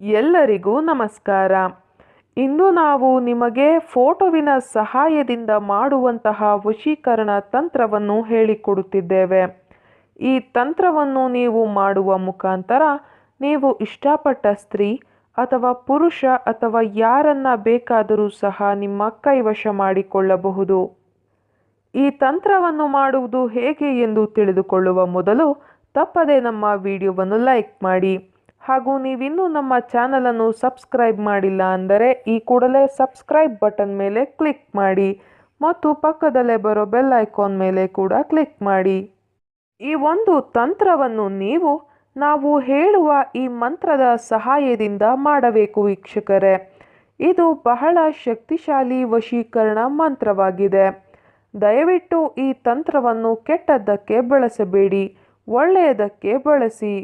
ಎಲ್ಲರಿಗೂ ನಮಸ್ಕಾರ. ಇಂದು ನಾವು ನಿಮಗೆ ಫೋಟೋವಿನ ಸಹಾಯದಿಂದ ಮಾಡುವಂತಹ ವಶೀಕರಣ ತಂತ್ರವನ್ನು ಹೇಳಿಕೊಡುತ್ತಿದ್ದೇವೆ. ಈ ತಂತ್ರವನ್ನು ನೀವು ಮಾಡುವ ಮುಖಾಂತರ ನೀವು ಇಷ್ಟಪಟ್ಟ ಸ್ತ್ರೀ ಅಥವಾ ಪುರುಷ ಅಥವಾ ಯಾರನ್ನ ಬೇಕಾದರೂ ಸಹ ನಿಮ್ಮ ಕೈವಶ ಮಾಡಿಕೊಳ್ಳಬಹುದು. ಈ ತಂತ್ರವನ್ನು ಮಾಡುವುದು ಹೇಗೆ ಎಂದು ತಿಳಿದುಕೊಳ್ಳುವ ಮೊದಲು ತಪ್ಪದೆ ನಮ್ಮ ವಿಡಿಯೋವನ್ನು ಲೈಕ್ ಮಾಡಿ. ಹಾಗೂ ನೀವಿನ್ನೂ ನಮ್ಮ ಚಾನಲನ್ನು ಸಬ್ಸ್ಕ್ರೈಬ್ ಮಾಡಿಲ್ಲ ಅಂದರೆ ಈ ಕೂಡಲೇ ಸಬ್ಸ್ಕ್ರೈಬ್ ಬಟನ್ ಮೇಲೆ ಕ್ಲಿಕ್ ಮಾಡಿ ಮತ್ತು ಪಕ್ಕದಲ್ಲೇ ಬರೋ ಬೆಲ್ ಐಕಾನ್ ಮೇಲೆ ಕೂಡ ಕ್ಲಿಕ್ ಮಾಡಿ. ಈ ಒಂದು ತಂತ್ರವನ್ನು ನೀವು, ನಾವು ಹೇಳುವ ಈ ಮಂತ್ರದ ಸಹಾಯದಿಂದ ಮಾಡಬೇಕು ವೀಕ್ಷಕರೇ. ಇದು ಬಹಳ ಶಕ್ತಿಶಾಲಿ ವಶೀಕರಣ ಮಂತ್ರವಾಗಿದೆ. ದಯವಿಟ್ಟು ಈ ತಂತ್ರವನ್ನು ಕೆಟ್ಟದ್ದಕ್ಕೆ ಬಳಸಬೇಡಿ, ಒಳ್ಳೆಯದಕ್ಕೆ ಬಳಸಿ.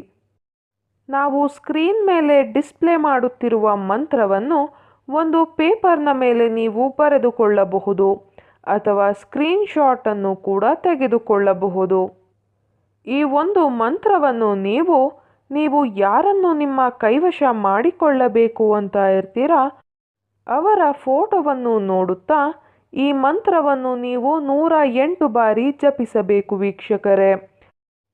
ನಾವು ಸ್ಕ್ರೀನ್ ಮೇಲೆ ಡಿಸ್ಪ್ಲೇ ಮಾಡುತ್ತಿರುವ ಮಂತ್ರವನ್ನು ಒಂದು ಪೇಪರ್ನ ಮೇಲೆ ನೀವು ಬರೆದುಕೊಳ್ಳಬಹುದು ಅಥವಾ ಸ್ಕ್ರೀನ್ ಶಾಟನ್ನು ಕೂಡ ತೆಗೆದುಕೊಳ್ಳಬಹುದು. ಈ ಒಂದು ಮಂತ್ರವನ್ನು ನೀವು ನೀವು ಯಾರನ್ನು ನಿಮ್ಮ ಕೈವಶ ಮಾಡಿಕೊಳ್ಳಬೇಕು ಅಂತ ಇರ್ತೀರಾ? ಅವರ ಫೋಟೋವನ್ನು ನೋಡುತ್ತಾ ಈ ಮಂತ್ರವನ್ನು ನೀವು ನೂರ ಎಂಟು ಬಾರಿ ಜಪಿಸಬೇಕು ವೀಕ್ಷಕರೇ.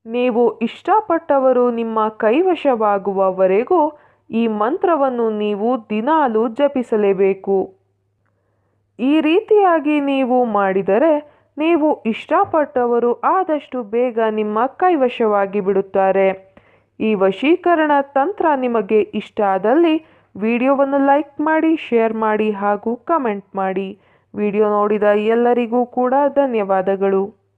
ನೀವು ಇಷ್ಟಪಟ್ಟವರು ನಿಮ್ಮ ಕೈವಶವಾಗುವವರೆಗೂ ಈ ಮಂತ್ರವನ್ನು ನೀವು ದಿನಾಲು ಜಪಿಸಲೇಬೇಕು. ಈ ರೀತಿಯಾಗಿ ನೀವು ಮಾಡಿದರೆ ನೀವು ಇಷ್ಟಪಟ್ಟವರು ಆದಷ್ಟು ಬೇಗ ನಿಮ್ಮ ಕೈವಶವಾಗಿ ಬಿಡುತ್ತಾರೆ. ಈ ವಶೀಕರಣ ತಂತ್ರ ನಿಮಗೆ ಇಷ್ಟ ಆದಲ್ಲಿ ವಿಡಿಯೋವನ್ನು ಲೈಕ್ ಮಾಡಿ, ಶೇರ್ ಮಾಡಿ ಹಾಗೂ ಕಮೆಂಟ್ ಮಾಡಿ. ವಿಡಿಯೋ ನೋಡಿದ ಎಲ್ಲರಿಗೂ ಕೂಡ ಧನ್ಯವಾದಗಳು.